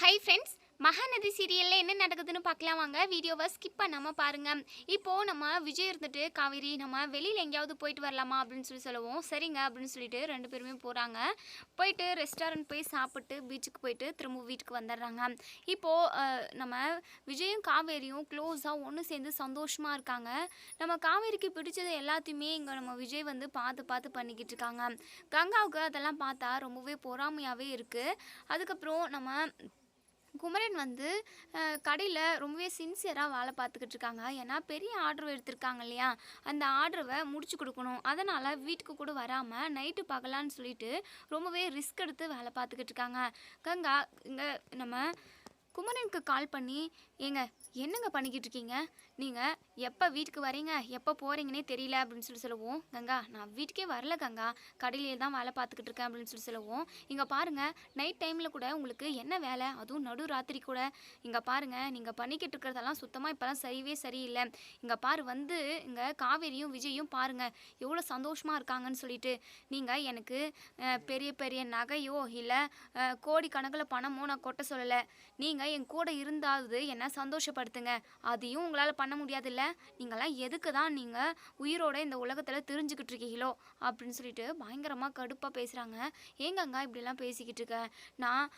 Hi friends Mahanadi சீரியலில் என்ன நடக்குதுன்னு பார்க்கலாம் வாங்க. வீடியோவை ஸ்கிப் பண்ணாமல் பாருங்கள் இப்போது நம்ம விஜய் இருந்துட்டு காவேரி நம்ம வெளியில் எங்கேயாவது போயிட்டு வரலாமா அப்படின்னு சொல்லி சொல்லுவோம். சரிங்க அப்படின்னு சொல்லிட்டு ரெண்டு பேருமே போகிறாங்க போயிட்டு ரெஸ்டாரண்ட் போய் சாப்பிட்டு பீச்சுக்கு போயிட்டு திரும்ப வீட்டுக்கு வந்துடுறாங்க. இப்போது நம்ம விஜயும் காவேரியும் க்ளோஸாக ஒன்று சேர்ந்து சந்தோஷமாக இருக்காங்க. நம்ம காவேரிக்கு பிடிச்சது எல்லாத்தையுமே இங்கே நம்ம விஜய் வந்து பார்த்து பார்த்து பண்ணிக்கிட்டு இருக்காங்க. கங்காவுக்கு அதெல்லாம் பார்த்தா ரொம்பவே பொறாமையாகவே இருக்குது அதுக்கப்புறம் நம்ம குமரன் வந்து கடையில் ரொம்பவே சின்சியராக வேலை பார்த்துக்கிட்டு இருக்காங்க. ஏன்னா பெரிய ஆர்டர் எடுத்திருக்காங்க இல்லையா? அந்த ஆர்டரை முடிச்சு கொடுக்கணும். அதனால் வீட்டுக்கு கூட வராமல் நைட்டு பகலான்னு சொல்லிட்டு ரொம்பவே ரிஸ்க் எடுத்து வேலை பார்த்துக்கிட்டு இருக்காங்க. கங்கா இங்கே நம்ம குமரனுக்கு கால் பண்ணி ஏங்க என்னங்க பண்ணிக்கிட்டு இருக்கீங்க? நீங்கள் எப்போ வீட்டுக்கு வரீங்க? எப்போ போகிறீங்கன்னே தெரியல அப்படின்னு சொல்லி சொல்லுவோம். கங்கா நான் வீட்டுக்கே வரல கங்கா. கடையிலே தான் வேலை பார்த்துக்கிட்டு இருக்கேன் அப்படின்னு சொல்லி சொல்லுவோம். இங்கே பாருங்கள் நைட் டைமில் கூட உங்களுக்கு என்ன வேலை? அதுவும் நடு ராத்திரி கூட. இங்கே பாருங்கள் நீங்கள் பண்ணிக்கிட்டு இருக்கிறதெல்லாம் சுத்தமாக இப்போலாம் சரிவே சரியில்லை. இங்கே பாரு வந்து இங்கே காவேரியும் விஜயும் பாருங்கள் எவ்வளோ சந்தோஷமாக இருக்காங்கன்னு சொல்லிட்டு. நீங்கள் எனக்கு பெரிய பெரிய நகையோ இல்லை கோடி கணக்கில் பணமோ நான் கொட்ட சொல்லலை. நீங்கள் என் கூட இருந்தாவது என்ன சந்தோஷப்படுத்துங்க. அதையும் உங்களால் பண்ண முடியாதுல்ல. நீங்களாம் எதுக்கு தான் நீங்கள் உயிரோட இந்த உலகத்தில் தெரிஞ்சுக்கிட்டு இருக்கீங்களோ? அப்படின்னு சொல்லிட்டு பயங்கரமாக கடுப்பாக பேசுகிறாங்க ஏங்கங்க இப்படிலாம் பேசிக்கிட்டு இருக்கேன் நான்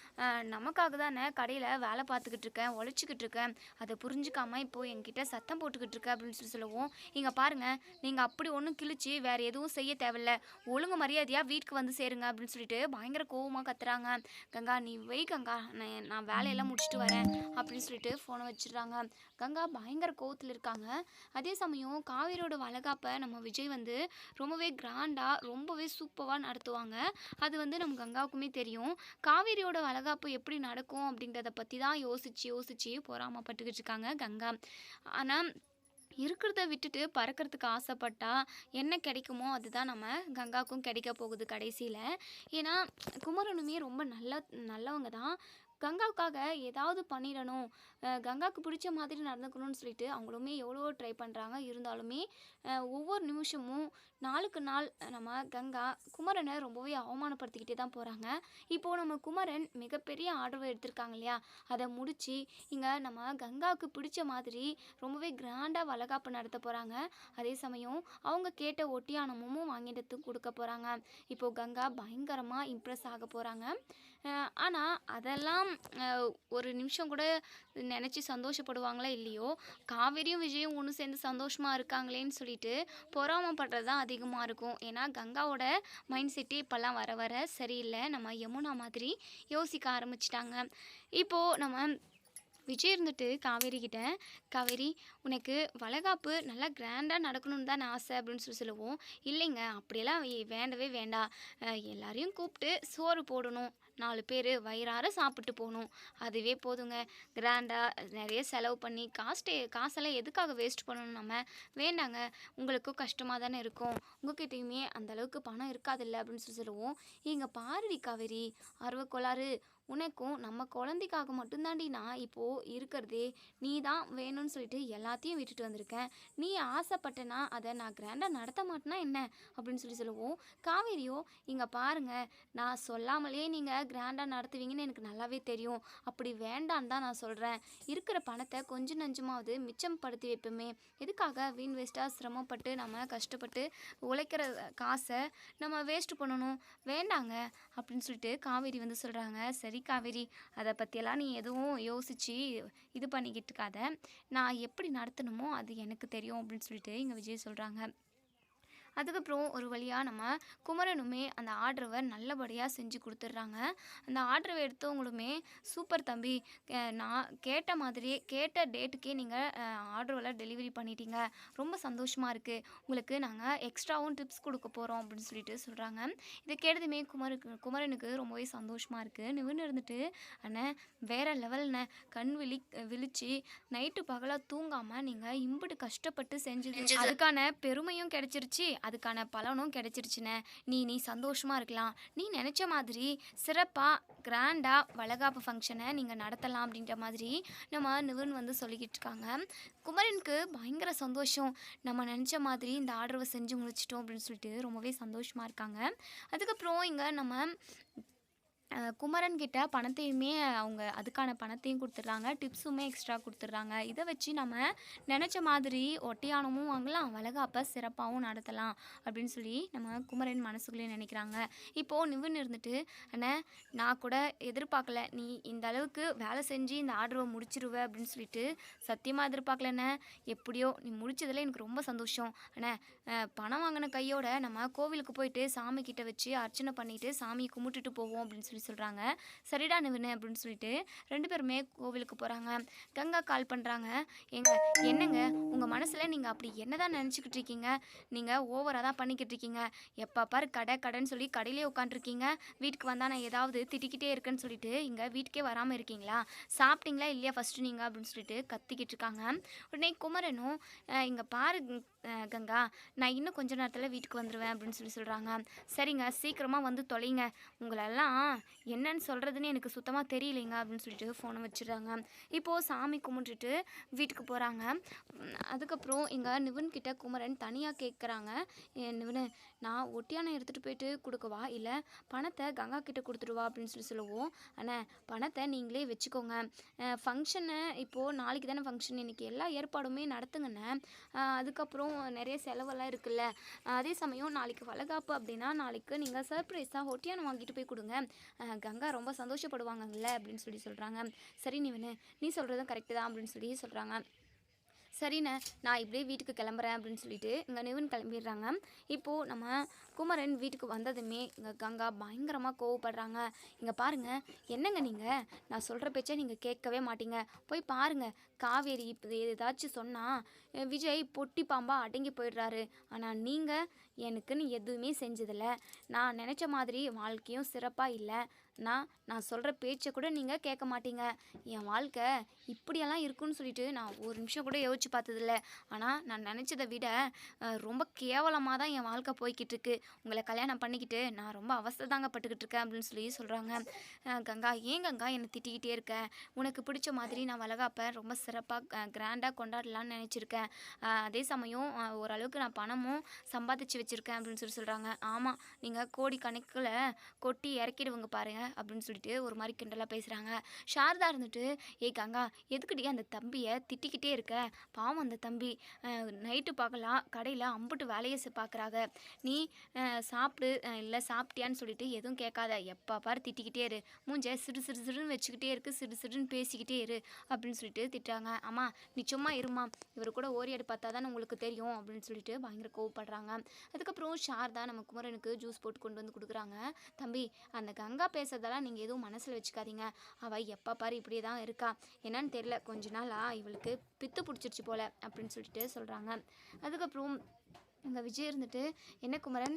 நமக்காக தானே கடையில் வேலை பார்த்துக்கிட்டு இருக்கேன் உழைச்சிக்கிட்டு இருக்கேன். அதை புரிஞ்சுக்காமல் இப்போது என்கிட்ட சத்தம் போட்டுக்கிட்டு இருக்கேன் அப்படின்னு சொல்லி சொல்லுவோம் இங்கே பாருங்கள் நீங்கள் அப்படி ஒன்றும் கிழிச்சு வேறு எதுவும் செய்ய தேவையில்ல. ஒழுங்கு மரியாதையாக வீட்டுக்கு வந்து சேருங்க அப்படின்னு சொல்லிட்டு பயங்கர கோவமாக கத்துறாங்க. கங்கா நீ வை கங்கா. நான் நான் வேலையெல்லாம் முடிச்சுட்டு வரேன் அப்படின்னு சொல்லிட்டு ஃபோனை வச்சிடுறாங்க. கங்கா பயங்கர கோவத்தில் இருக்காங்க. அதே சமயம் காவேரியோட வளகாப்பை நம்ம விஜய் வந்து ரொம்பவே கிராண்டாக ரொம்பவே சூப்பராக நடத்துவாங்க. அது வந்து நம்ம கங்காவுக்குமே தெரியும். காவேரியோட வளகாப்பு எப்படி நடக்கும் அப்படின்றத பற்றி தான் யோசிச்சு யோசிச்சு பொறாமப்பட்டுக்கிட்டு இருக்காங்க கங்கா. ஆனால் இருக்கிறத விட்டுட்டு பறக்கிறதுக்கு ஆசைப்பட்டா என்ன கிடைக்குமோ அதுதான் நம்ம கங்காவுக்கும் கிடைக்க போகுது கடைசியில். ஏன்னா குமரனுமே ரொம்ப நல்ல நல்லவங்க தான். கங்காவுக்காக ஏதாவது பண்ணிடணும். கங்காவுக்கு பிடிச்ச மாதிரி நடந்துக்கணும்னு சொல்லிட்டு அவங்களுமே எவ்வளோ ட்ரை பண்ணுறாங்க இருந்தாலுமே ஒவ்வொரு நிமிஷமும் நாளுக்கு நாள் நம்ம கங்கா குமரனை ரொம்பவே அவமானப்படுத்திக்கிட்டே தான் போகிறாங்க இப்போது நம்ம குமரன் மிகப்பெரிய ஆர்டர் எடுத்திருக்காங்க இல்லையா? அதை முடித்து இங்கே நம்ம கங்காவுக்கு பிடிச்ச மாதிரி ரொம்பவே கிராண்டாக வளகாப்பு நடத்த போகிறாங்க அதே சமயம் அவங்க கேட்ட ஒட்டியானமும் வாங்கிட்டு கொடுக்க போகிறாங்க இப்போது கங்கா பயங்கரமாக இம்ப்ரெஸ் ஆக போகிறாங்க ஆனால் அதெல்லாம் ஒரு நிமிஷம் கூட நினச்சி சந்தோஷப்படுவாங்களா இல்லையோ? காவேரியும் விஜயும் ஒன்று சேர்ந்து சந்தோஷமாக இருக்காங்களேன்னு சொல்லிட்டு பொறாமப்படுறது தான் அதிகமாக இருக்கும். ஏன்னா கங்காவோட மைண்ட் செட்டே இப்போல்லாம் வர வர சரியில்லை. நம்ம யமுனா மாதிரி யோசிக்க ஆரம்பிச்சிட்டாங்க. இப்போது நம்ம விஜய் இருந்துட்டு காவேரி கிட்ட காவேரி உனக்கு வளகாப்பு நல்லா கிராண்டாக நடக்கணும்னு தான் நான் ஆசை அப்படின்னு சொல்லி சொல்லுவோம். இல்லைங்க அப்படியெல்லாம் வேண்டவே வேண்டாம். எல்லாரையும் கூப்பிட்டு சோறு போடணும். நாலு பேர் வயிறார சாப்பிட்டு போகணும். அதுவே போதுங்க. கிராண்டாக நிறைய செலவு பண்ணி காஸ்ட்டு காசெல்லாம் எதுக்காக வேஸ்ட் பண்ணணும் நம்ம? வேண்டாங்க. உங்களுக்கும் கஷ்டமாக தானே இருக்கும். உங்ககிட்டயுமே அந்தளவுக்கு பணம் இருக்காதில்ல அப்படின்னு சொல்லி சொல்லுவோம். இங்கே பாருடி காவேரி ஆர்வக்கோளாறு உனக்கும் நம்ம குழந்தைக்காக மட்டும்தாண்டி நான் இப்போது இருக்கிறதே. நீ தான் வேணும்னு சொல்லிட்டு எல்லாத்தையும் விட்டுட்டு வந்திருக்கேன். நீ ஆசைப்பட்டனா அதை நான் கிராண்டாக நடத்த மாட்டேனா என்ன? அப்படின்னு சொல்லி சொல்லுவோம். காவேரியோ இங்கே பாருங்கள் நான் சொல்லாமலே நீங்கள் கிராண்டாக நடத்துவீங்கன்னு எனக்கு நல்லாவே தெரியும். அப்படி வேண்டான்னு தான் நான் சொல்கிறேன் இருக்கிற பணத்தை கொஞ்சம் நஞ்சமாவது மிச்சம் படுத்தி வைப்போமே. எதுக்காக வீண் வேஸ்ட்டாக சிரமப்பட்டு நம்ம கஷ்டப்பட்டு உழைக்கிற காசை நம்ம வேஸ்ட் பண்ணணும்? வேண்டாங்க அப்படின்னு சொல்லிட்டு காவேரி வந்து சொல்கிறாங்க சரி காவேரி அதை பற்றியெல்லாம் நீ எதுவும் யோசித்து இது பண்ணிக்கிட்டு இருக்காத. நான் எப்படி நடத்தணுமோ? அது எனக்கு தெரியும் அப்படின்னு சொல்லிட்டு இங்கே விஜய் சொல்கிறாங்க அதுக்கப்புறம் ஒரு வழியாக நம்ம குமரனுமே அந்த ஆர்டரை நல்லபடியாக செஞ்சு கொடுத்துட்றாங்க. அந்த ஆர்டரை எடுத்தவங்களுமே சூப்பர் தம்பி நான் கேட்ட மாதிரியே கேட்ட டேட்டுக்கே நீங்கள் ஆர்டரெல்லாம் டெலிவரி பண்ணிட்டீங்க. ரொம்ப சந்தோஷமாக இருக்குது உங்களுக்கு நாங்கள் எக்ஸ்ட்ராவும் டிப்ஸ் கொடுக்க போகிறோம் அப்படின்னு சொல்லிட்டு சொல்கிறாங்க இதை கேட்டதுமே குமருக்கு குமரனுக்கு ரொம்பவே சந்தோஷமாக இருக்குது நிவன்னு இருந்துட்டு அண்ணே வேற லெவல்ண்ணே. கண் விழி விழிச்சு நைட்டு பகலாக தூங்காமல் நீங்கள் இம்புட்டு கஷ்டப்பட்டு செஞ்சது. அதுக்கான பெருமையும் கிடைச்சிருச்சு. அதுக்கான பலனும் கிடைச்சிருச்சுன்னு நீ நீ சந்தோஷமாக இருக்கலாம். நீ நினச்ச மாதிரி சிறப்பாக கிராண்டாக வளகாப்பு ஃபங்க்ஷனை நீங்கள் நடத்தலாம் அப்படின்ற மாதிரி நம்ம நிவன் வந்து சொல்லிக்கிட்டு இருக்காங்க. குமரனுக்கு பயங்கர சந்தோஷம். நம்ம நினச்ச மாதிரி இந்த ஆர்டரை செஞ்சு முடிச்சிட்டோம் அப்படின்னு சொல்லிட்டு ரொம்பவே சந்தோஷமாக இருக்காங்க. அதுக்கப்புறம் இங்கே நம்ம குமரன் கிட்ட பணத்தையுமே அவங்க அதுக்கான பணத்தையும் கொடுத்துட்றாங்க. டிப்ஸுமே எக்ஸ்ட்ரா கொடுத்துட்றாங்க. இதை வச்சு நம்ம நினச்ச மாதிரி ஒட்டியானமும் வாங்கலாம் வளகாப்பை சிறப்பாகவும் நடத்தலாம் அப்படின்னு சொல்லி நம்ம குமரன் மனசுக்குள்ளே நினைக்கிறாங்க. இப்போது நிவன் இருந்துட்டு அண்ணே நான் கூட எதிர்பார்க்கல. நீ இந்த அளவுக்கு வேலை செஞ்சு இந்த ஆர்டரை முடிச்சிருவ அப்படின்னு சொல்லிட்டு சத்தியமாக எதிர்பார்க்கலண்ணே. எப்படியோ நீ முடிச்சதில் எனக்கு ரொம்ப சந்தோஷம். அண்ணே பணம் வாங்கின கையோட நம்ம கோவிலுக்கு போயிட்டு சாமி கிட்ட வச்சு அர்ச்சனை பண்ணிட்டு சாமியை கும்பிட்டுட்டு போவோம் அப்படின்னு சொல்லி சொல்கிறாங்க சரிடா நிவனு அப்படின்னு சொல்லிட்டு ரெண்டு பேருமே கோவிலுக்கு போகிறாங்க கங்கா கால் பண்ணுறாங்க எங்க என்னங்க? உங்கள் மனசில் நீங்கள் அப்படி என்னதான் நினச்சிக்கிட்டு இருக்கீங்க? நீங்கள் ஓவராக தான் பண்ணிக்கிட்டு இருக்கீங்க. எப்போ பாரு கடை கடைன்னு சொல்லி கடையிலே உட்காந்துருக்கீங்க வீட்டுக்கு வந்தால் நான் ஏதாவது திட்டிக்கிட்டே இருக்கேன்னு சொல்லிட்டு இங்கே வீட்டுக்கே வராமல் இருக்கீங்களா? சாப்பிட்டீங்களா இல்லையா ஃபஸ்ட்டு நீங்கள் அப்படின்னு சொல்லிட்டு கத்திக்கிட்டு இருக்காங்க. உடனே குமரனும் இங்கே பாரு கங்கா நான் இன்னும் கொஞ்ச நேரத்தில் வீட்டுக்கு வந்துடுவேன் அப்படின்னு சொல்லி சொல்கிறாங்க சரிங்க சீக்கிரமாக வந்து தொலைங்க. உங்களெல்லாம் என்னன்னு சொல்கிறதுன்னு எனக்கு சுத்தமாக தெரியலைங்க அப்படின்னு சொல்லிட்டு ஃபோனை வச்சிடுறாங்க. இப்போது சாமி கும்பிட்டுட்டு வீட்டுக்கு போகிறாங்க அதுக்கப்புறம் இங்கே நிவன் கிட்ட குமரன் தனியாக கேட்குறாங்க நிவனு நான் ஒட்டியானை எடுத்துகிட்டு போயிட்டு கொடுக்கவா இல்லை பணத்தை கங்கா கிட்டே கொடுத்துடுவா அப்படின்னு சொல்லி சொல்லுவோம். அண்ணே பணத்தை நீங்களே வச்சுக்கோங்க. ஃபங்க்ஷனு இப்போது நாளைக்கு தானே ஃபங்க்ஷன் இன்றைக்கி எல்லா ஏற்பாடுமே நடத்துங்கண்ணே. அதுக்கப்புறம் அதுக்கப்புறம் நிறைய செலவெல்லாம் இருக்குல்ல. அதே சமயம் நாளைக்கு வளகாப்பு அப்படின்னா நாளைக்கு நீங்கள் சர்ப்ரைஸாக ஒட்டியானம் வாங்கிட்டு போய் கொடுங்க. கங்கா ரொம்ப சந்தோஷப்படுவாங்கல்ல அப்படின்னு சொல்லி சொல்கிறாங்க சரி நிவனு நீ சொல்கிறதும் கரெக்டு தான் அப்படின்னு சொல்லி சொல்கிறாங்க சரிண்ணே நான் இப்படியே வீட்டுக்கு கிளம்புறேன் அப்படின்னு சொல்லிட்டு இங்கே நிவன் கிளம்பிடுறாங்க. இப்போது நம்ம குமரன் வீட்டுக்கு வந்ததுமே இங்கே கங்கா பயங்கரமாக கோவப்படுறாங்க. இங்கே பாருங்கள் என்னங்க நீங்கள் நான் சொல்கிற பேச்சை நீங்கள் கேட்கவே மாட்டீங்க. போய் பாருங்கள் காவேரி இப்போ ஏதாச்சும் சொன்னால் விஜய் பொட்டி பாம்பா அடங்கி போயிடுறாரு. ஆனால் நீங்கள் எனக்குன்னு எதுவுமே செஞ்சதில்ல. நான் நினச்ச மாதிரி வாழ்க்கையும் சிறப்பாக இல்லை. நான் நான் சொல்கிற பேச்சை கூட நீங்கள் கேட்க மாட்டீங்க. என் வாழ்க்கை இப்படியெல்லாம் இருக்குன்னு சொல்லிட்டு நான் ஒரு நிமிஷம் கூட யோசிச்சு பார்த்ததில்ல. ஆனால் நான் நினச்சதை விட ரொம்ப கேவலமாக தான் என் வாழ்க்கை போய்கிட்டு இருக்கு உங்களை கல்யாணம் பண்ணிக்கிட்டு நான் ரொம்ப அவஸ்தை தாங்க பட்டுக்கிட்டு இருக்கேன் அப்படின்னு சொல்லி சொல்கிறாங்க கங்கா ஏன் கங்கா என்னை திட்டிக்கிட்டே இருக்கேன் உனக்கு பிடிச்ச மாதிரி நான் வளகாப்பை ரொம்ப சிறப்பாக கிராண்டாக கொண்டாடலான்னு நினச்சிருக்கேன். அதே சமயம் ஓரளவுக்கு நான் பணமும் சம்பாதிச்சு வச்சுருக்கேன் அப்படின்னு சொல்லி சொல்கிறாங்க ஆமாம் நீங்கள் கோடி கணக்கில் கொட்டி இறக்கிடுவங்க பாருங்கள் அப்படின்னு சொல்லிட்டு ஒரு மாதிரி கிண்டலாக பேசுகிறாங்க சாரதா இருந்துட்டு ஏ கங்கா எதுக்குடி அந்த தம்பியை திட்டிக்கிட்டே இருக்க? பாவம் அந்த தம்பி. நைட்டு பார்க்கலாம் கடையில் அம்புட்டு வேலையை பார்க்குறாங்க நீ சாப்பிடு. இல்லை சாப்பிட்டியான்னு சொல்லிட்டு எதுவும் கேட்காத. எப்போ பாரு திட்டிக்கிட்டே இரு. மூஞ்ச சிறு சிறு சிறுன்னு வச்சுக்கிட்டே இருக்கு. சிறு சிறுன்னு பேசிக்கிட்டே இரு அப்படின்னு சொல்லிட்டு திட்டுறாங்க. அம்மா நிச்சயமாக இருமா. இவர் கூட ஓரியாடு பார்த்தா தானே உங்களுக்கு தெரியும் அப்படின்னு சொல்லிட்டு பயங்கர கோவப்படுறாங்க. அதுக்கப்புறம் ஷார்தா நம்ம குமரனுக்கு ஜூஸ் போட்டு கொண்டு வந்து கொடுக்குறாங்க. தம்பி அந்த கங்கா பேசுறதெல்லாம் நீங்கள் எதுவும் மனசில் வச்சுக்காதீங்க. அவள் எப்போ பாரு இப்படியே தான் இருக்கா. ஏன்னா என்னன்னு தெரியல. கொஞ்ச நாளா இவளுக்கு பித்து பிடிச்சிருச்சு போல அப்படின்னு சொல்லிட்டு சொல்கிறாங்க அதுக்கப்புறம் இங்கே விஜய் இருந்துட்டு என்ன குமரன்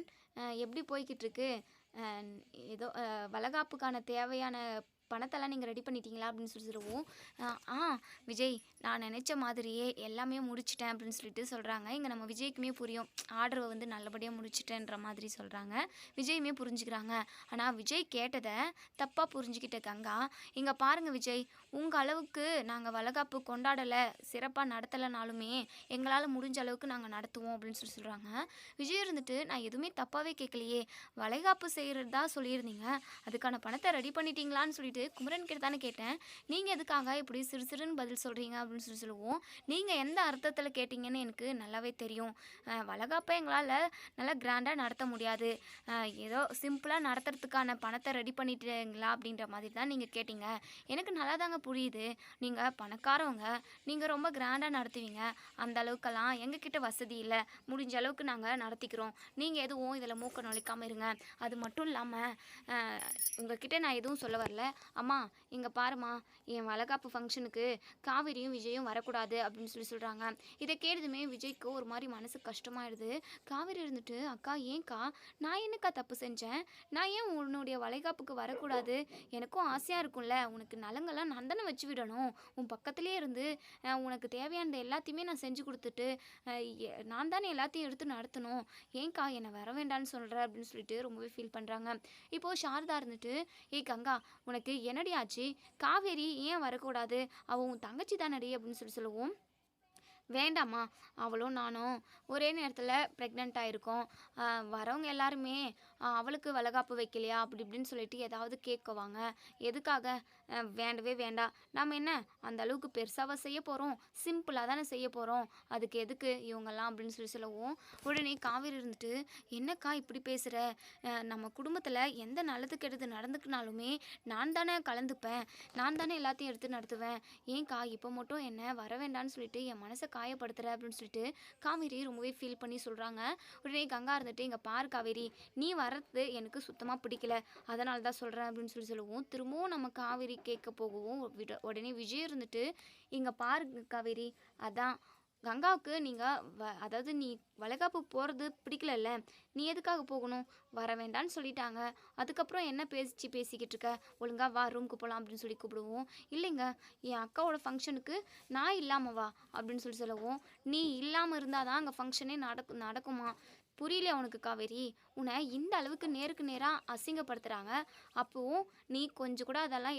எப்படி போய்கிட்டு இருக்கு? அஹ், ஏதோ வளகாப்புக்கான தேவையான பணத்தெல்லாம் நீங்கள் ரெடி பண்ணிட்டீங்களா அப்படின்னு சொல்லி சொல்லுவோம். ஆ விஜய் நான் நினச்ச மாதிரியே எல்லாமே முடிச்சிட்டேன் அப்படின்னு சொல்லிட்டு சொல்கிறாங்க இங்கே நம்ம விஜய்க்குமே புரியும். ஆர்டரை வந்து நல்லபடியாக முடிச்சிட்டேன்ற மாதிரி சொல்கிறாங்க விஜயுமே புரிஞ்சுக்கிறாங்க. ஆனால் விஜய் கேட்டதை தப்பாக புரிஞ்சுக்கிட்ட கங்கா இங்கே பாருங்கள் விஜய் உங்கள் அளவுக்கு நாங்கள் வளகாப்பு கொண்டாடலை சிறப்பாக நடத்தலைனாலுமே எங்களால் முடிஞ்ச அளவுக்கு நாங்கள் நடத்துவோம் அப்படின்னு சொல்லி சொல்கிறாங்க விஜய் இருந்துட்டு நான் எதுவுமே தப்பாகவே கேட்கலையே. வளைகாப்பு செய்கிறதா சொல்லியிருந்தீங்க. அதுக்கான பணத்தை ரெடி பண்ணிட்டீங்களான்னு சொல்லிட்டு குமரன் கிட்ட தானே கேட்டேன். நீங்கள் எதுக்காக இப்படி சிறு சிறுன்னு பதில் சொல்கிறீங்க அப்படின்னு சொல்லி சொல்லுவோம். நீங்கள் எந்த அர்த்தத்தில் கேட்டிங்கன்னு எனக்கு நல்லாவே தெரியும். அஹ் வளகாப்பை எங்களால் நல்லா கிராண்டாக நடத்த முடியாது. ஏதோ சிம்பிளாக நடத்துறதுக்கான பணத்தை ரெடி பண்ணிட்டீங்களா அப்படின்ற மாதிரி தான் நீங்கள் கேட்டிங்க. எனக்கு நல்லா தாங்க புரியுது. நீங்கள் பணக்காரவங்க. நீங்கள் ரொம்ப கிராண்டாக நடத்துவீங்க. அந்த அளவுக்கெல்லாம் எங்ககிட்ட வசதி இல்லை. முடிஞ்ச அளவுக்கு நாங்கள் நடத்திக்கிறோம். நீங்கள் எதுவும் இதில் மூக்க நுழைக்காமல் இருங்க. அது மட்டும் இல்லாமல் உங்ககிட்ட நான் எதுவும் சொல்ல வரல. அம்மா இங்கே பாரும்மா என் வளகாப்பு ஃபங்க்ஷனுக்கு காவிரியும் விஜயும் வரக்கூடாது அப்படின்னு சொல்லி சொல்கிறாங்க இதை கேட்டதுமே விஜய்க்கு ஒரு மாதிரி மனசு கஷ்டமாயிடுது. காவேரி இருந்துட்டு அக்கா ஏன்க்கா? நான் என்னக்கா தப்பு செஞ்சேன்? நான் ஏன் உன்னுடைய வளைகாப்புக்கு வரக்கூடாது? எனக்கும் ஆசையாக இருக்கும்ல. உனக்கு நலங்கள்லாம் நான் தானே வச்சு விடணும். உன் பக்கத்துலேயே இருந்து உனக்கு தேவையானது எல்லாத்தையுமே நான் செஞ்சு கொடுத்துட்டு நான் தானே எல்லாத்தையும் எடுத்து நடத்தணும். ஏன்க்கா என்னை வர வேண்டாம்னு சொல்கிற அப்படின்னு சொல்லிட்டு ரொம்பவே ஃபீல் பண்ணுறாங்க இப்போது சாரதா இருந்துட்டு ஏ கங்கா உனக்கு என்னடி ஆச்சு? காவேரி ஏன் வரக்கூடாது? அவள் உன் தங்கச்சி தானடி அப்படின்னு சொல்லி சொல்லுவோம். வேண்டாமா அவளும் நானும் ஒரே நேரத்தில் ப்ரெக்னென்ட் ஆகிருக்கோம் வரவங்க எல்லாருமே அவளுக்கு வளகாப்பு வைக்கலையா? அப்படி இப்படின்னு சொல்லிட்டு ஏதாவது கேட்குவாங்க. எதுக்காக? வேண்டவே வேண்டாம் நம்ம என்ன? அந்த அளவுக்கு பெருசாக செய்ய போகிறோம் சிம்பிளாக தானே செய்ய போகிறோம் அதுக்கு எதுக்கு இவங்கெல்லாம்? அப்படின்னு சொல்லி சொல்லவும் உடனே காவேரி இருந்துட்டு என்னக்கா இப்படி பேசுகிற நம்ம குடும்பத்தில் எந்த நல்லது கெடுது நடந்துக்கினாலுமே நான் தானே கலந்துப்பேன். நான் தானே எல்லாத்தையும் எடுத்து நடத்துவேன். ஏன்க்கா இப்போ மட்டும் என்ன வர வேண்டான்னு சொல்லிட்டு என் மனசை காயப்படுத்துகிற அப்படின்னு சொல்லிட்டு காவேரி ரொம்பவே ஃபீல் பண்ணி சொல்கிறாங்க உடனே கங்கா இருந்துட்டு இங்கே பாரு காவேரி நீ வரது எனக்கு சுத்தமாக பிடிக்கல. அதனால தான் சொல்கிறேன் அப்படின்னு சொல்லி சொல்லுவோம். திரும்பவும் நம்ம காவேரி கேட்க போகவும் விட- உடனே விஜய் இருந்துட்டு இங்கே பாருங்க காவேரி அதான் கங்காவுக்கு நீங்கள் வ அதாவது நீ வளைகாப்பு போகிறது பிடிக்கலல்ல. நீ எதுக்காக போகணும்? வர வேண்டாம்னு சொல்லிட்டாங்க. அதுக்கப்புறம் என்ன பேசிச்சு பேசிக்கிட்டு இருக்க? ஒழுங்கா வா ரூமுக்கு போகலாம் அப்படின்னு சொல்லி கூப்பிடுவோம். இல்லைங்க என் அக்காவோட ஃபங்க்ஷனுக்கு நான் இல்லாமல் வா அப்படின்னு சொல்லி சொல்லவும். நீ இல்லாமல் இருந்தால் தான் அங்கே ஃபங்க்ஷனே நடக்கும் நடக்குமா? புரியல உனக்கு காவேரி? உன்னை இந்த அளவுக்கு நேருக்கு நேராக அசிங்கப்படுத்துகிறாங்க அப்போவும் நீ கொஞ்சம் கூட அதெல்லாம்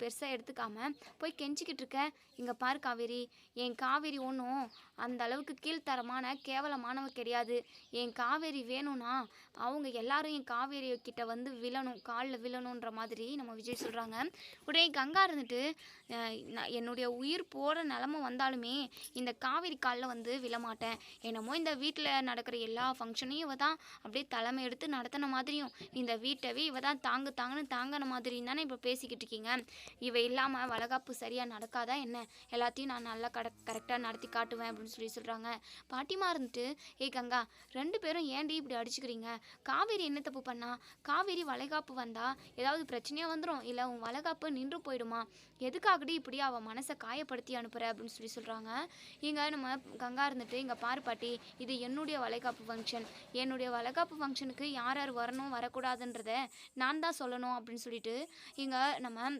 பெருசாக எடுத்துக்காமல் போய் கெஞ்சிக்கிட்டு இருக்க. இங்கே பாரு காவேரி என் காவேரி ஒன்றும் அந்த அளவுக்கு கீழ்த்தரமான கேவலமானவ கிடையாது. என் காவேரி வேணும்னா அவங்க எல்லாரும் என் காவேரி கிட்ட வந்து விழணும் காலில் விழணுன்ற மாதிரி நம்ம விஜய் சொல்கிறாங்க உடனே கங்கா இருந்துட்டு நான் என்னுடைய உயிர் போகிற நிலமை வந்தாலுமே இந்த காவேரி காலில் வந்து விழமாட்டேன். என்னமோ இந்த வீட்டில் நடக்கிற எல்லா ஃபங்க்ஷனையும் தான் அப்படியே தலைமை எடுத்து நடத்தின மாதிரியும் இந்த வீட்டவே இவ தான் தாங்கு தாங்கன்னு தாங்கின மாதிரியும் தானே இப்போ பேசிக்கிட்டு இருக்கீங்க. இவ இல்லாமல் வளகாப்பு சரியாக நடக்காதா என்ன? எல்லாத்தையும் நான் நல்லா கட கரெக்டாக நடத்தி காட்டுவேன் அப்படின்னு சொல்லி சொல்கிறாங்க பாட்டிமா இருந்துட்டு ஏய் கங்கா ரெண்டு பேரும் ஏன்டி இப்படி அடிச்சுக்கிறீங்க? காவேரி என்ன தப்பு பண்ணா? காவேரி வளைகாப்பு வந்தால் ஏதாவது பிரச்சனையாக வந்துடும் இல்லை உன் வளைகாப்பு நின்று போயிடுமா? எதுக்காகடி இப்படி அவள் மனசை காயப்படுத்தி அனுப்புற? அப்படின்னு சொல்லி சொல்கிறாங்க இங்கே நம்ம கங்கா இருந்துட்டு இங்கே பாரு பாட்டி இது என்னுடைய வளைகாப்பு ஃபங்க்ஷன் என்னுடைய வளைகாப்பு ஃபங்க்ஷனுக்கு யார் யார் வரணும் வரக்கூடாதுன்றத நான் தான் சொல்லணும் அப்படின்னு சொல்லிட்டு இங்கே நம்ம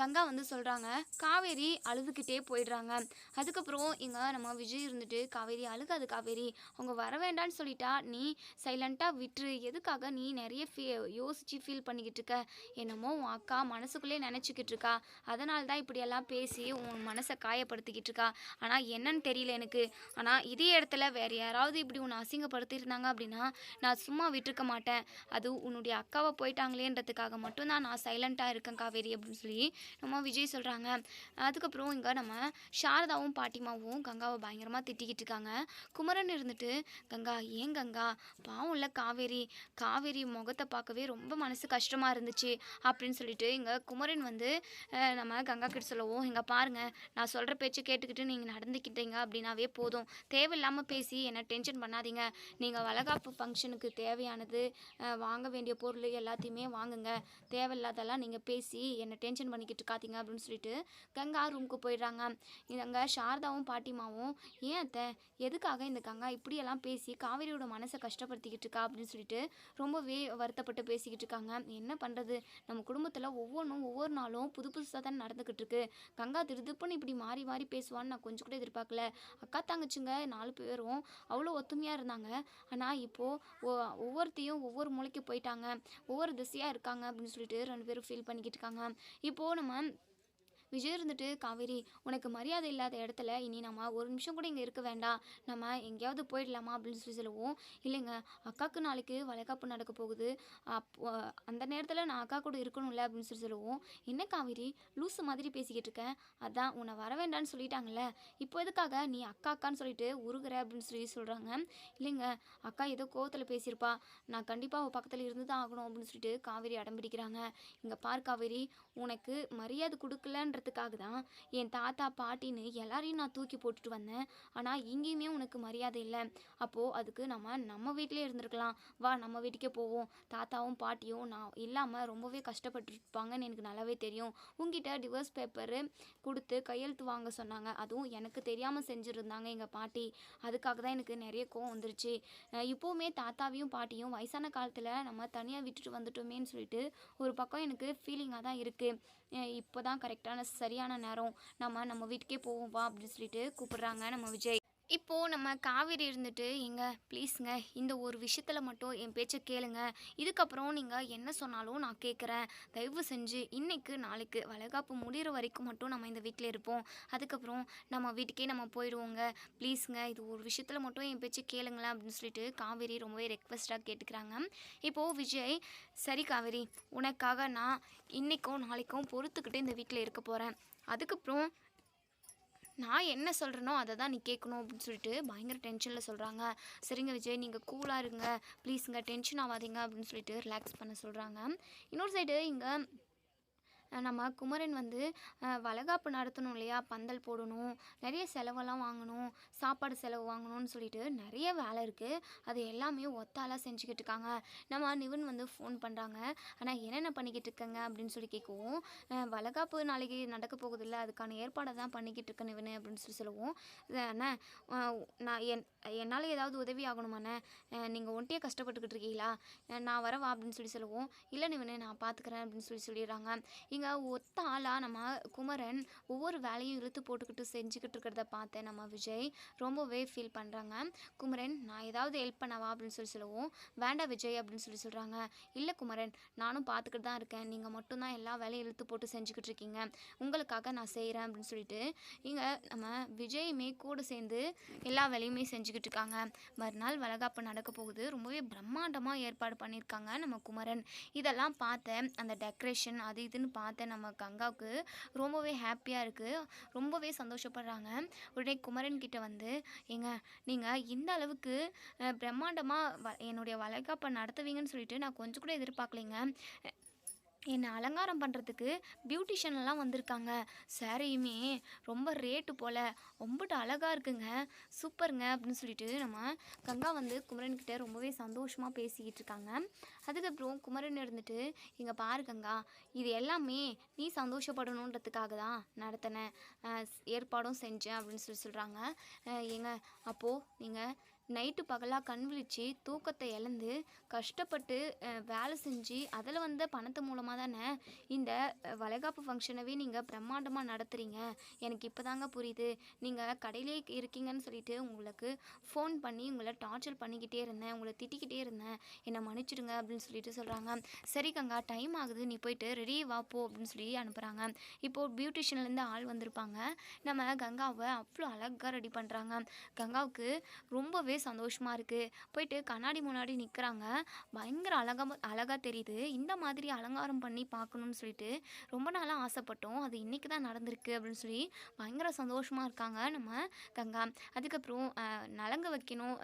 கங்கா வந்து சொல்கிறாங்க காவேரி அழுதுகிட்டே போயிடுறாங்க. அதுக்கப்புறம் இங்கே நம்ம விஜய் இருந்துட்டு காவேரி அழுகாது காவேரி அவங்க வர வேண்டான்னு சொல்லிட்டா நீ சைலண்ட்டாக விட்டுரு. எதுக்காக நீ நிறைய ஃபீ யோசித்து ஃபீல் பண்ணிக்கிட்டு இருக்க? என்னமோ உன் அக்கா மனசுக்குள்ளே நினச்சிக்கிட்டு இருக்கா. அதனால தான் இப்படியெல்லாம் பேசி உன் மனசை காயப்படுத்திக்கிட்டு இருக்கா. ஆனால் என்னன்னு தெரியல எனக்கு. ஆனால் இதே இடத்துல வேறு யாராவது இப்படி உன்னை அசிங்கப்படுத்தியிருந்தாங்க அப்படின்னா நான் சும்மா விட்டுருக்க மாட்டேன். அது உன்னுடைய அக்காவை போயிட்டாங்களேன்றதுக்காக மட்டும் தான் நான் சைலண்ட்டாக இருக்கேன் காவேரி அப்படின்னு சொல்லி நம்ம விஜய் சொல்கிறாங்க அதுக்கப்புறம் இங்கே நம்ம சாரதாவும் பாட்டிமாவும் கங்காவை பயங்கரமாக திட்டிக்கிட்டு இருக்காங்க. குமரன் இருந்துட்டு கங்கா ஏன் கங்கா? இல்லை காவேரி. காவேரி முகத்தை பார்க்கவே ரொம்ப மனசு கஷ்டமாக இருந்துச்சு. அப்படின்னு சொல்லிட்டு இங்கே குமரன் வந்து நம்ம கங்கா கிட்ட சொல்லவும் இங்கே பாருங்க நான் சொல்கிற பேச்சு கேட்டுக்கிட்டு நீங்கள் நடந்துக்கிட்டீங்க அப்படின்னாவே போதும். தேவையில்லாமல் பேசி என்னை டென்ஷன் பண்ணாதீங்க. நீங்கள் வளகாப்பு ஃபங்க்ஷனுக்கு தேவையானது வாங்க வேண்டிய பொருள் எல்லாத்தையுமே வாங்குங்க. தேவையில்லாதெல்லாம் நீங்கள் பேசி என்னை டென்ஷன் பண்ணிக்கிட்டு இருக்காதீங்க அப்படின்னு சொல்லிட்டு கங்கா ரூமுக்கு போயிடுறாங்க. இங்கே சாரதாவும் பாட்டிமாவும் ஏன் அத்தை? எதுக்காக இந்த கங்கா இப்படியெல்லாம் பேசி காவேரியோட மனசை கஷ்டப்படுத்திக்கிட்டு இருக்கா? அப்படின்னு சொல்லிட்டு ரொம்பவே வருத்தப்பட்டு பேசிக்கிட்டு இருக்காங்க. என்ன பண்ணுறது நம்ம குடும்பத்தில் ஒவ்வொன்றும் ஒவ்வொரு நாளும் புது புதுசாக தான் நடந்துக்கிட்டு இருக்கு. கங்கா திருதுப்புன்னு இப்படி மாறி மாறி பேசுவான்னு நான் கொஞ்சம் கூட எதிர்பார்க்கல. அக்கா தங்கச்சிங்க நாலு பேரும் அவ்வளோ ஒத்துமையாக இருந்தாங்க. ஆனால் இப்போது ஒவ்வொருத்தையும் ஒவ்வொரு மூளைக்கு போயிட்டாங்க. ஒவ்வொரு திசையாக இருக்காங்க. அப்படின்னு சொல்லிட்டு ரெண்டு பேரும் ஃபீல் பண்ணிக்கிட்டு இருக்காங்க. இப்போது நம்ம விஜய் இருந்துட்டு காவேரி உனக்கு மரியாதை இல்லாத இடத்துல இனி நம்ம ஒரு நிமிஷம் கூட இங்கே இருக்க வேண்டாம். நம்ம எங்கேயாவது போயிடலாமா? அப்படின்னு சொல்லி சொல்லுவோம். இல்லைங்க அக்காவுக்கு நாளைக்கு வளைகாப்பு நடக்க போகுது. அப்போ அந்த நேரத்தில் நான் அக்கா கூட இருக்கணும்ல அப்படின்னு சொல்லி சொல்லுவோம். என்ன காவேரி லூசு மாதிரி பேசிக்கிட்டு இருக்கேன் அதான் உன்னை வர வேண்டாம்னு சொல்லிட்டாங்கல்ல. இப்போ எதுக்காக நீ அக்கா அக்கான்னு சொல்லிட்டு உருகுற? அப்படின்னு சொல்லி சொல்கிறாங்க இல்லைங்க அக்கா ஏதோ கோவத்தில் பேசியிருப்பா. நான் கண்டிப்பாக அவள் பக்கத்தில் இருந்து தான் ஆகணும் அப்படின்னு சொல்லிட்டு காவேரி அடம்பிடிக்கிறாங்க இங்கே பார் காவேரி உனக்கு மரியாதை பண்ணுறதுக்காக தான் என் தாத்தா பாட்டின்னு எல்லாரையும் நான் தூக்கி போட்டுட்டு வந்தேன். ஆனால் இங்கேயுமே உனக்கு மரியாதை இல்லை. அப்போது அதுக்கு நம்ம நம்ம வீட்டிலே இருந்திருக்கலாம். வா நம்ம வீட்டுக்கே போவோம். தாத்தாவும் பாட்டியும் நான் இல்லாமல் ரொம்பவே கஷ்டப்பட்டுருப்பாங்கன்னு எனக்கு நல்லாவே தெரியும். உங்ககிட்ட டிவோர்ஸ் பேப்பரு கொடுத்து கையெழுத்து வாங்க சொன்னாங்க. அதுவும் எனக்கு தெரியாமல் செஞ்சுருந்தாங்க எங்கள் பாட்டி. அதுக்காக தான் எனக்கு நிறைய கோவம் வந்துருச்சு. இப்போவுமே தாத்தாவையும் பாட்டியும் வயசான காலத்தில் நம்ம தனியாக விட்டுட்டு வந்துட்டோமேன்னு சொல்லிட்டு ஒரு பக்கம் எனக்கு ஃபீலிங்காக தான் இருக்குது இப்போ தான் கரெக்டான சரியான நேரம். நம்ம நம்ம வீட்டுக்கே போவோம் வா அப்படின்னு சொல்லிட்டு கூப்பிடுறாங்க. நம்ம விஜய். இப்போது நம்ம காவேரி இருந்துட்டு எங்க ப்ளீஸுங்க இந்த ஒரு விஷயத்தில் மட்டும் என் பேச்சை கேளுங்க. இதுக்கப்புறம் நீங்கள் என்ன சொன்னாலும் நான் கேட்குறேன் தயவு செஞ்சு இன்றைக்கு நாளைக்கு வளைகாப்பு முடிகிற வரைக்கும் மட்டும் நம்ம இந்த வீட்டில் இருப்போம். அதுக்கப்புறம் நம்ம வீட்டுக்கே நம்ம போயிடுவோங்க ப்ளீஸுங்க இது ஒரு விஷயத்தில் மட்டும் என் பேச்சை கேளுங்களேன் அப்படின்னு சொல்லிட்டு காவேரி ரொம்பவே ரெக்வஸ்ட்டாக கேட்டுக்கிறாங்க. இப்போது விஜய் சரி காவேரி உனக்காக நான் இன்றைக்கும் நாளைக்கும் பொறுத்துக்கிட்டு இந்த வீட்டில் இருக்க போகிறேன் அதுக்கப்புறம் நான் என்ன சொல்கிறேனோ அதை தான் நீ கேட்கணும் அப்படின்னு சொல்லிட்டு பயங்கர டென்ஷனில் சொல்கிறாங்க சரிங்க விஜய் நீங்கள் கூலாக இருங்க. ப்ளீஸுங்க டென்ஷன் ஆகாதீங்க அப்படின்னு சொல்லிட்டு ரிலாக்ஸ் பண்ண சொல்கிறாங்க இன்னொரு சைடு இங்கே நம்ம குமரன் வந்து வளகாப்பு நடத்தணும் இல்லையா? பந்தல் போடணும் நிறைய செலவெல்லாம் வாங்கணும் சாப்பாடு செலவு வாங்கணும்னு சொல்லிட்டு நிறைய வேலை இருக்குது அது எல்லாமே ஒத்தாளாக செஞ்சுக்கிட்டு இருக்காங்க. நம்ம நிவன் வந்து ஃபோன் பண்ணுறாங்க ஆனால் என்னென்ன பண்ணிக்கிட்டு இருக்கங்க? அப்படின்னு சொல்லி கேட்கவும். வளகாப்பு நாளைக்கு நடக்க போகுதில்ல அதுக்கான ஏற்பாடை தான் பண்ணிக்கிட்டு இருக்கேன் நிவன் அப்படின்னு சொல்லி சொல்லுவோம். அண்ணா நான் என் என்னால் ஏதாவது உதவி ஆகணுமாண்ணே நீங்கள் ஒன்ட்டியே கஷ்டப்பட்டுக்கிட்டு இருக்கீங்களா? நான் வரவா? அப்படின்னு சொல்லி சொல்லுவோம். இல்லை நிவனே நான் பார்த்துக்கிறேன் அப்படின்னு சொல்லி சொல்லிடுறாங்க. இங்கே ஒத்த ஆளாக நம்ம குமரன் ஒவ்வொரு வேலையும் இழுத்து போட்டுக்கிட்டு செஞ்சுக்கிட்டு இருக்கிறத பார்த்தேன் நம்ம விஜய். ரொம்பவே ஃபீல் பண்ணுறாங்க குமரன் நான் ஏதாவது ஹெல்ப் பண்ணவா? அப்படின்னு சொல்லி சொல்லுவோம். வேண்டாம் விஜய் அப்படின்னு சொல்லி சொல்கிறாங்க இல்லை குமரன் நானும் பார்த்துக்கிட்டு தான் இருக்கேன். நீங்கள் மட்டும்தான் எல்லா வேலையும் இழுத்து போட்டு செஞ்சுக்கிட்டு இருக்கீங்க. உங்களுக்காக நான் செய்கிறேன் அப்படின்னு சொல்லிட்டு இங்கே நம்ம விஜயுமே கூட சேர்ந்து எல்லா வேலையுமே செஞ்சுக்கிட்டு இருக்காங்க. மறுநாள் வளகாப்பு நடக்க போகுது. ரொம்பவே பிரம்மாண்டமாக ஏற்பாடு பண்ணியிருக்காங்க நம்ம குமரன். இதெல்லாம் பார்த்தேன். அந்த டெக்கரேஷன் அது இதுன்னு பார்த்தேன் நம்ம கங்காவுக்கு ரொம்பவே ஹாப்பியாக இருக்குது ரொம்பவே சந்தோஷப்படுறாங்க. உடனே குமரன் கிட்ட வந்து ஏங்க நீங்கள் இந்த அளவுக்கு பிரம்மாண்டமாக வ என்னுடைய வளைகாப்பை நடத்துவீங்கன்னு சொல்லிட்டு நான் கொஞ்சம் கூட எதிர்பார்க்கலைங்க. என்னை அலங்காரம் பண்ணுறதுக்கு பியூட்டிஷியன்லாம் வந்திருக்காங்க. சாரியுமே ரொம்ப ரேட்டு போல் ரொம்பட்டு அழகாக இருக்குங்க. சூப்பருங்க அப்படின்னு சொல்லிட்டு நம்ம கங்கா வந்து குமரன்கிட்ட ரொம்பவே சந்தோஷமாக பேசிக்கிட்டு இருக்காங்க. அதுக்கப்புறம் குமரன் இருந்துட்டு இங்கே பாரு கங்கா இது எல்லாமே நீ சந்தோஷப்படணுன்றதுக்காக தான் நடத்தினேன் ஏற்பாடும் செஞ்சேன் அப்படின்னு சொல்லி சொல்கிறாங்க ஏங்க அப்போது நீங்கள் நைட்டு பகலாக கண் விழிச்சு தூக்கத்தை இழந்து கஷ்டப்பட்டு வேலை செஞ்சு அதில் வந்த பணத்து மூலமாக தானே இந்த வளைகாப்பு ஃபங்க்ஷனவே நீங்கள் பிரம்மாண்டமாக நடத்துகிறீங்க எனக்கு இப்போ தாங்க புரியுது. நீங்கள் கடையிலே இருக்கீங்கன்னு சொல்லிட்டு உங்களுக்கு ஃபோன் பண்ணி உங்களை டார்ச்சர் பண்ணிக்கிட்டே இருந்தேன். உங்களை திட்டிக்கிட்டே இருந்தேன். என்னை மன்னிச்சிடுங்க அப்படின்னு சொல்லிட்டு சொல்கிறாங்க சரி கங்கா டைம் ஆகுது. நீ போயிட்டு ரெடி வா போ அப்படின்னு சொல்லி அனுப்புகிறாங்க இப்போது பியூட்டிஷியன்லேருந்து ஆள் வந்திருப்பாங்க. நம்ம கங்காவை அவ்வளோ அழகாக ரெடி பண்ணுறாங்க கங்காவுக்கு ரொம்பவே சந்தோஷமாக இருக்குது போயிட்டு கண்ணாடி முன்னாடி நிற்கிறாங்க பயங்கர அழகாக அழகாக தெரியுது. இந்த மாதிரி அலங்காரம் பண்ணி பார்க்கணுன்னு சொல்லிட்டு ரொம்ப நாளாக ஆசைப்பட்டோம். அது இன்றைக்கி தான் நடந்திருக்கு அப்படின்னு சொல்லி பயங்கர சந்தோஷமாக இருக்காங்க நம்ம கங்கா. அதுக்கப்புறம் நலங்கு வைக்கணும்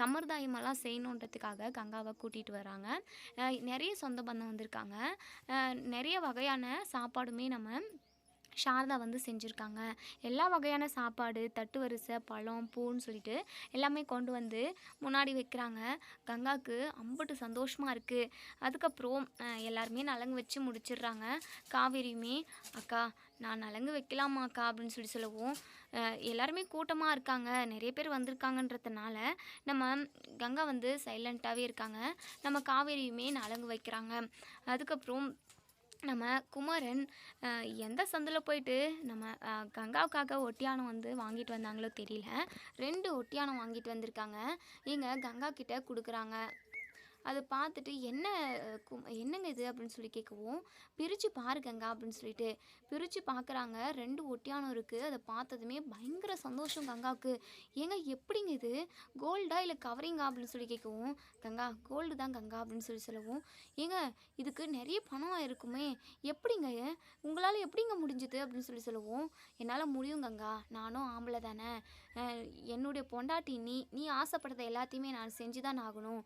சம்பிரதாயமெல்லாம் செய்யணுன்றதுக்காக கங்காவை கூட்டிகிட்டு வராங்க. நிறைய சொந்த பந்தம் வந்திருக்காங்க. நிறைய வகையான சாப்பாடுமே நம்ம சாரதா வந்து செஞ்சுருக்காங்க. எல்லா வகையான சாப்பாடு தட்டு வரிசை பழம் பூன்னு சொல்லிட்டு எல்லாமே கொண்டு வந்து முன்னாடி வைக்கிறாங்க. கங்காவுக்கு அம்பட்டு சந்தோஷமாக இருக்குது அதுக்கப்புறம் எல்லாருமே நலங்கு வச்சு முடிச்சிடுறாங்க. காவேரியுமே அக்கா நான் நலங்கு வைக்கலாமா அக்கா? அப்படின்னு சொல்லி சொல்லவும். எல்லாருமே கூட்டமாக இருக்காங்க. நிறைய பேர் வந்திருக்காங்கன்றதுனால நம்ம கங்கா வந்து சைலண்ட்டாகவே இருக்காங்க. நம்ம காவேரியுமே நலங்கு வைக்கிறாங்க. அதுக்கப்புறம் நம்ம குமரன் எந்த சந்தில் போயிட்டு நம்ம கங்காவுக்காக ஒட்டியானம் வந்து வாங்கிட்டு வந்தாங்களோ தெரியல. ரெண்டு ஒட்டியானம் வாங்கிட்டு வந்திருக்காங்க. இங்கே கங்கா கிட்ட கொடுக்குறாங்க. அதை பார்த்துட்டு என்ன கு- என்னங்க இது? அப்படின்னு சொல்லி கேட்கவும் பிரித்து பாருங்கங்க அப்படின்னு சொல்லிட்டு பிரித்து பார்க்குறாங்க. ரெண்டு ஒட்டியானம் இருக்குது அதை பார்த்ததுமே பயங்கர சந்தோஷம் கங்காவுக்கு. ஏங்க எப்படிங்க இது? கோல்டா இல்லை கவரிங்கா? அப்படின்னு சொல்லி கேட்கவும் கங்கா கோல்டு தான் கங்கா அப்படின்னு சொல்லி சொல்லவும் ஏங்க இதுக்கு நிறைய பணம் இருக்குமே எப்படிங்க? உங்களால் எப்படிங்க முடிஞ்சுது? அப்படின்னு சொல்லி சொல்லுவோம் என்னால் முடியும் கங்கா. நானும் ஆம்பளை தானே. என்னுடைய பொண்டாட்டி நீ நீ ஆசைப்படுறத எல்லாத்தையுமே நான் செஞ்சு தான் ஆகணும்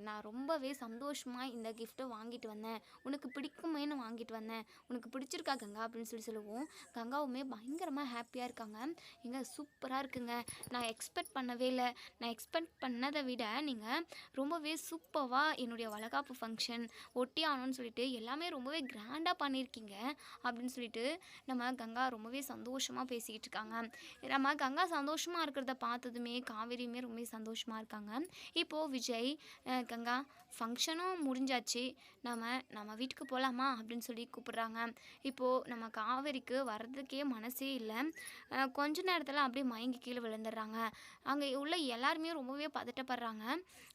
நான் நான் ரொம்பவே சந்தோஷமாக இந்த கிஃப்ட்டை வாங்கிட்டு வந்தேன். உனக்கு பிடிக்குமேன்னு வாங்கிட்டு வந்தேன். உனக்கு பிடிச்சிருக்கா கங்கா அப்படின்னு சொல்லி சொல்லுவோம். கங்காவுமே பயங்கரமாக ஹாப்பியாக இருக்காங்க. எங்கே சூப்பராக இருக்குங்க. நான் எக்ஸ்பெக்ட் பண்ணவே இல்லை. நான் எக்ஸ்பெக்ட் பண்ணதை விட நீங்கள் ரொம்பவே சூப்பராக என்னுடைய வளகாப்பு ஃபங்க்ஷன் ஒட்டி ஆகணும்னு சொல்லிட்டு எல்லாமே ரொம்பவே கிராண்டாக பண்ணியிருக்கீங்க அப்படின்னு சொல்லிட்டு நம்ம கங்கா ரொம்பவே சந்தோஷமாக பேசிக்கிட்டு இருக்காங்க. நம்ம கங்கா சந்தோஷமாக இருக்கிறத பார்த்ததுமே காவேரியுமே ரொம்பவே சந்தோஷமாக இருக்காங்க. இப்போது விஜய் கங்கா ஃபங்க்ஷனும் முடிஞ்சாச்சு. நம்ம நம்ம வீட்டுக்கு போகலாமா அப்படின்னு சொல்லி கூப்பிட்றாங்க. இப்போது நம்ம காவேரிக்கு வர்றதுக்கே மனசே இல்லை. கொஞ்ச நேரத்தில் அப்படியே மயங்கி கீழே விழுந்துடுறாங்க. அங்கே உள்ள எல்லாருமே ரொம்பவே பதட்டப்படுறாங்க.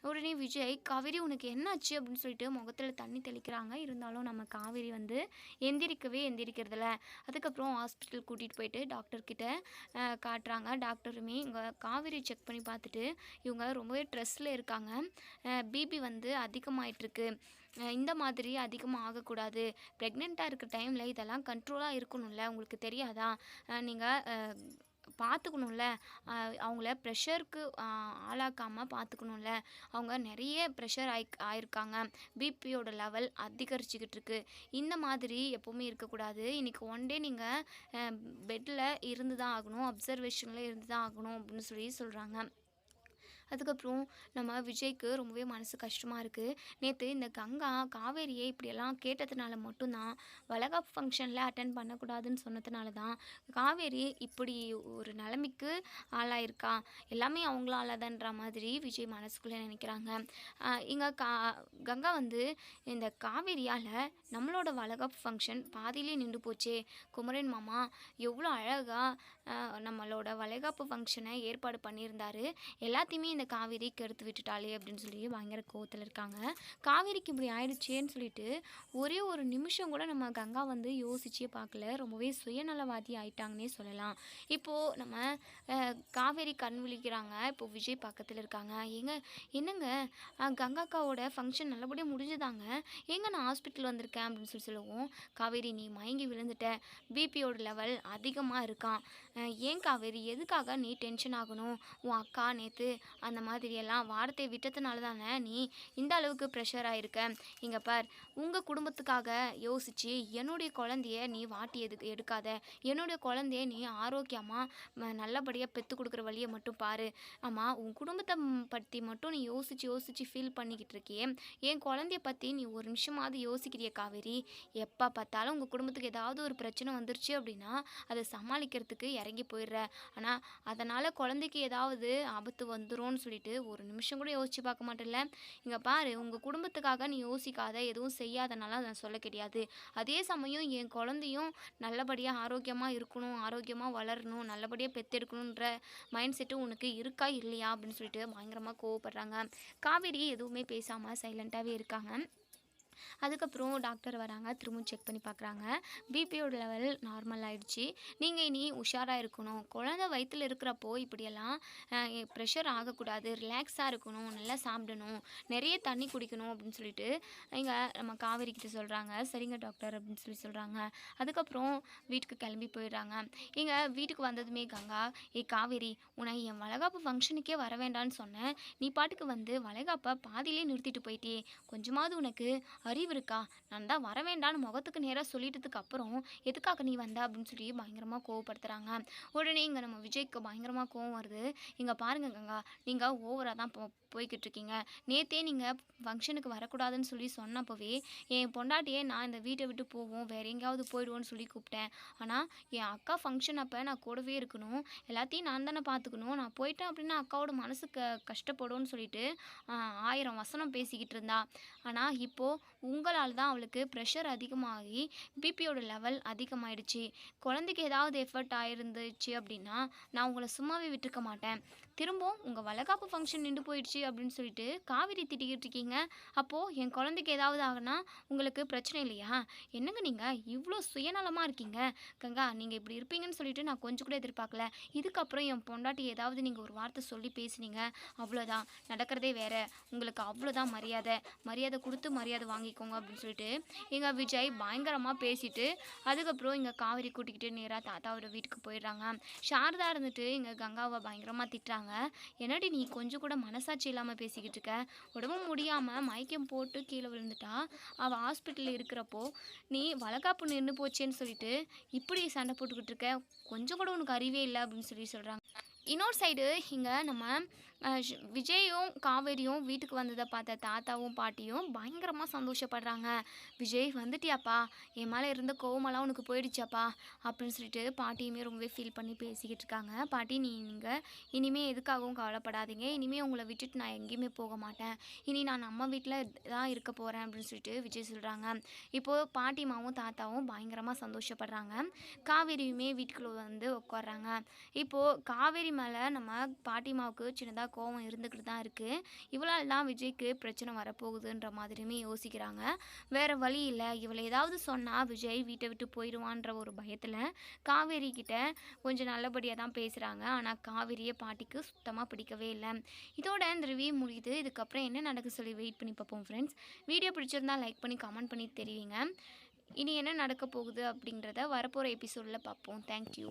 உடனே விஜய் காவேரி உனக்கு என்னாச்சு? அப்படின்னு சொல்லிட்டு முகத்தில் தண்ணி தெளிக்கிறாங்க. இருந்தாலும் நம்ம காவேரி வந்து எந்திரிக்கவே எந்திரிக்கிறதில்ல. அதுக்கப்புறம் ஹாஸ்பிட்டல் கூட்டிகிட்டு போயிட்டு டாக்டர்கிட்ட காட்டுறாங்க. டாக்டருமே இங்கே காவேரி செக் பண்ணி பார்த்துட்டு இவங்க ரொம்பவே ஸ்ட்ரெஸ்ஸில் இருக்காங்க. பிபி வந்து அதிகமாயிட்டிருக்கு. இந்த மாதிரி அதிகமாக ஆகக்கூடாது. ப்ரெக்னெண்ட்டாக இருக்க டைமில் இதெல்லாம் கண்ட்ரோலாக இருக்கணும்ல. உங்களுக்கு தெரியாதா? நீங்கள் பார்த்துக்கணும்ல அவங்கள ப்ரெஷருக்கு ஆளாக்காமல் பார்த்துக்கணும்ல அவங்க நிறைய ப்ரெஷர் ஆயி ஆயிருக்காங்க. பிபியோட லெவல் அதிகரிச்சுக்கிட்டு இருக்கு. இந்த மாதிரி எப்போவுமே இருக்கக்கூடாது. இன்றைக்கி ஒன் டே நீங்கள் பெட்டில் இருந்து தான் ஆகணும். அப்சர்வேஷனில் இருந்து தான் ஆகணும் அப்படின்னு சொல்லி சொல்கிறாங்க அதுக்கப்புறம் நம்ம விஜய்க்கு ரொம்பவே மனசு கஷ்டமாக இருக்குது நேற்று இந்த கங்கா காவேரியை இப்படியெல்லாம் கேட்டதுனால மட்டும்தான் வளகாப்பு ஃபங்க்ஷனில் அட்டன் பண்ணக்கூடாதுன்னு சொன்னதுனால தான் காவேரி இப்படி ஒரு நிலைமைக்கு ஆளாயிருக்கா. எல்லாமே அவங்களால தான்ற மாதிரி விஜய் மனசுக்குள்ளே நினைக்கிறாங்க. இங்கே கா கங்கா வந்து இந்த காவேரியால் நம்மளோட வளகாப்பு ஃபங்க்ஷன் பாதியிலே நின்று போச்சே. குமரன் மாமா எவ்வளோ அழகாக நம்மளோட வளைகாப்பு ஃபங்க்ஷனை ஏற்பாடு பண்ணியிருந்தாரு. எல்லாத்தையுமே இந்த காவேரி கெடுத்து விட்டுட்டாளே அப்படின்னு சொல்லி பயங்கர கோவத்தில் இருக்காங்க. காவேரிக்கு இப்படி ஆயிடுச்சேன்னு சொல்லிட்டு ஒரே ஒரு நிமிஷம் கூட நம்ம கங்கா வந்து யோசிச்சே பார்க்கல. ரொம்பவே சுயநலவாதி ஆயிட்டாங்கன்னே சொல்லலாம். இப்போது நம்ம காவேரி கண் விழிக்கிறாங்க. இப்போ விஜய் பக்கத்தில் இருக்காங்க. ஏங்க என்னங்க? கங்காக்காவோட ஃபங்க்ஷன் நல்லபடியாக முடிஞ்சுதாங்க? ஏங்க நான் ஹாஸ்பிட்டல் வந்திருக்கேன் அப்படின்னு சொல்லி சொல்லுவோம். காவேரி நீ மயங்கி விழுந்துட்ட. பிபியோட லெவல் அதிகமாக இருக்கான். ஏன் காவேரி? எதுக்காக நீ டென்ஷன் ஆகணும்? உன் அக்கா நேற்று அந்த மாதிரியெல்லாம் வார்த்தை விட்டதுனால தானே நீ இந்த அளவுக்கு ப்ரெஷர் ஆகிருக்க இங்கே பார் உங்கள் குடும்பத்துக்காக யோசித்து என்னுடைய குழந்தைய நீ வாட்டி எது எடுக்காத. என்னுடைய குழந்தைய நீ ஆரோக்கியமாக நல்லபடியாக பெற்று கொடுக்குற வழியை மட்டும் பாரு. ஆமாம் உன் குடும்பத்தை பற்றி மட்டும் நீ யோசித்து யோசித்து ஃபீல் பண்ணிக்கிட்டு இருக்கியே. என் குழந்தைய பற்றி நீ ஒரு நிமிஷமாவது யோசிக்கிறிய காவேரி. எப்போ பார்த்தாலும் உங்கள் குடும்பத்துக்கு ஏதாவது ஒரு பிரச்சனை வந்துருச்சு அப்படின்னா அதை சமாளிக்கிறதுக்கு இறங்கி போயிடுற. ஆனால் அதனால் குழந்தைக்கு ஏதாவது ஆபத்து வந்துரும்னு சொல்லிட்டு ஒரு நிமிஷம் கூட யோசிச்சு பார்க்க மாட்டேன்ல. இங்கே பாரு உங்கள் குடும்பத்துக்காக நீ யோசிக்காத எதுவும் செய்யாதனால நான் சொல்ல கிடையாது. அதே சமயம் என் குழந்தையும் நல்லபடியாக ஆரோக்கியமாக இருக்கணும் ஆரோக்கியமாக வளரணும் நல்லபடியாக பெத்தெடுக்கணுன்ற மைண்ட் செட்டு உனக்கு இருக்கா இல்லையா அப்படின்னு சொல்லிட்டு பயங்கரமாக கோவப்படுறாங்க. காவேரி எதுவுமே பேசாமல் சைலண்ட்டாகவே இருக்காங்க. அதுக்கப்புறம் டாக்டர் வராங்க திரும்ப செக் பண்ணி பார்க்குறாங்க பிபியோட லெவல் நார்மல் ஆயிடுச்சு. நீங்கள் இனி உஷாராக இருக்கணும். குழந்தை வயிற்றில் இருக்கிறப்போ இப்படியெல்லாம் ப்ரெஷர் ஆகக்கூடாது. ரிலாக்ஸாக இருக்கணும். நல்லா சாப்பிடணும். நிறைய தண்ணி குடிக்கணும் அப்படின்னு சொல்லிட்டு இங்கே நம்ம காவேரி சொல்கிறாங்க சரிங்க டாக்டர் அப்படின்னு சொல்லி சொல்கிறாங்க அதுக்கப்புறம் வீட்டுக்கு கிளம்பி போயிடுறாங்க. இங்கே வீட்டுக்கு வந்ததுமே கங்கா ஏ காவேரி உன்னை என் வளகாப்பு ஃபங்க்ஷனுக்கே வர வேண்டாம்னு சொன்னேன். நீ பாட்டுக்கு வந்து வளைகாப்பை பாதியிலே நிறுத்திட்டு போயிட்டே கொஞ்சமாவது உனக்கு அறிவு இருக்கா? நான் தான் வர வேண்டாம்னு முகத்துக்கு நேராக சொல்லிட்டதுக்கு அப்புறம் எதுக்காக நீ வந்த? அப்படின்னு சொல்லி பயங்கரமாக கோவப்படுத்துகிறாங்க உடனே இங்கே நம்ம விஜய்க்கு பயங்கரமாக கோவம் வருது. இங்கே பாருங்க கங்கா நீங்கள் ஓவராக தான் போ போய்கிட்டு இருக்கீங்க நேத்தே நீங்கள் ஃபங்க்ஷனுக்கு வரக்கூடாதுன்னு சொல்லி சொன்னப்பவே என் பொண்டாட்டியே நான் இந்த வீட்டை விட்டு போவோம். வேற எங்கேயாவது போயிடுவோன்னு சொல்லி கூப்பிட்டேன். ஆனால் என் அக்கா ஃபங்க்ஷன் அப்போ நான் கூடவே இருக்கணும். எல்லாத்தையும் நான் தானே பார்த்துக்கணும். நான் போயிட்டேன் அப்படின்னா அக்காவோட மனசு க கஷ்டப்படும்னு சொல்லிட்டு ஆயிரம் வசனம் பேசிக்கிட்டு இருந்தா. ஆனால் இப்போது உங்களால் தான் அவளுக்கு ப்ரெஷர் அதிகமாகி பிபியோட லெவல் அதிகமாயிடுச்சு. குழந்தைக்கு ஏதாவது எஃபர்ட் ஆயிருந்துச்சு அப்படின்னா நான் உங்களை சும்மாவே விட்டுருக்க மாட்டேன். திரும்பவும் உங்கள் வளகாப்பு ஃபங்க்ஷன் நின்று போயிடுச்சு அப்படின்னு சொல்லிட்டு காவிரி திட்டிக்கிட்டு இருக்கீங்க. அப்போது என் குழந்தைக்கு ஏதாவது ஆகுனா உங்களுக்கு பிரச்சனை இல்லையா? என்னங்க நீங்கள் இவ்வளோ சுயநலமாக இருக்கீங்க? கங்கா நீங்கள் இப்படி இருப்பீங்கன்னு சொல்லிட்டு நான் கொஞ்சம் கூட எதிர்பார்க்கல. இதுக்கப்புறம் என் பொண்டாட்டி ஏதாவது நீங்கள் ஒரு வார்த்தை சொல்லி பேசுனீங்க அவ்வளோதான் நடக்கிறதே வேறு. உங்களுக்கு அவ்வளோதான் மரியாதை. மரியாதை கொடுத்து மரியாதை வாங்கிக்கோங்க அப்படின்னு சொல்லிட்டு எங்கள் விஜய் பயங்கரமாக பேசிட்டு அதுக்கப்புறம் இங்கே காவேரி கூட்டிக்கிட்டு நேராக தாத்தாவோட வீட்டுக்கு போயிடுறாங்க. சாரதா இருந்துட்டு இங்கே கங்காவை பயங்கரமாக திட்டுறாங்க. என்னடி நீ கொஞ்சம் கூட மனசாட்சி இல்லாமல் பேசிக்கிட்டு இருக்க? உடம்பு முடியாமல் மயக்கம் போட்டு கீழே விழுந்துட்டா? அவள் ஹாஸ்பிட்டலில் இருக்கிறப்போ நீ வழக்காப்பு நின்று போச்சேன்னு சொல்லிட்டு இப்படி சண்டை போட்டுக்கிட்டு இருக்க? கொஞ்சம் கூட உனக்கு அறிவே இல்லை அப்படின்னு சொல்லி சொல்கிறாங்க இன்னொரு சைடு இங்கே நம்ம விஜயும் காவேரியும் வீட்டுக்கு வந்ததை பார்த்த தாத்தாவும் பாட்டியும் பயங்கரமாக சந்தோஷப்படுறாங்க. விஜய் வந்துட்டியாப்பா? என் மேலே இருந்த கோவமெல்லாம் உனக்கு போயிடுச்சாப்பா? அப்படின்னு சொல்லிட்டு பாட்டியுமே ரொம்பவே ஃபீல் பண்ணி பேசிக்கிட்டு இருக்காங்க. பாட்டி நீ நீங்கள் இனிமேல் எதுக்காகவும் கவலைப்படாதீங்க. இனிமேல் உங்களை விட்டுட்டு நான் எங்கேயுமே போக மாட்டேன். இனி நான் நம்ம வீட்டில் தான் இருக்க போகிறேன் அப்படின்னு சொல்லிட்டு விஜய் சொல்கிறாங்க இப்போது பாட்டிமாவும் தாத்தாவும் பயங்கரமாக சந்தோஷப்படுறாங்க. காவேரியுமே வீட்டுக்குள்ளே வந்து உட்காடுறாங்க இப்போது காவேரி மேலே நம்ம பாட்டிமாவுக்கு சின்னதாக கோவம் இருந்துக்கிட்டு தான் இருக்குது இவளால் தான் விஜய்க்கு பிரச்சனை வரப்போகுதுன்ற மாதிரியுமே யோசிக்கிறாங்க. வேறு வழி இல்லை. இவளை ஏதாவது சொன்னால் விஜய் வீட்டை விட்டு போயிடுவான்ற ஒரு பயத்தில் காவேரி கிட்ட கொஞ்சம் நல்லபடியாக தான் பேசுகிறாங்க ஆனால் காவேரியை பாட்டிக்கு சுத்தமாக பிடிக்கவே இல்லை. இதோட இந்த ரிவ்யூ முடியுது. இதுக்கப்புறம் என்ன நடக்க சொல்லி வெயிட் பண்ணி பார்ப்போம் ஃப்ரெண்ட்ஸ் வீடியோ பிடிச்சிருந்தா லைக் பண்ணி கமெண்ட் பண்ணி தெரிவிங்க. இனி என்ன நடக்க போகுது அப்படின்றத வரப்போகிற எபிசோடில் பார்ப்போம். தேங்க்யூ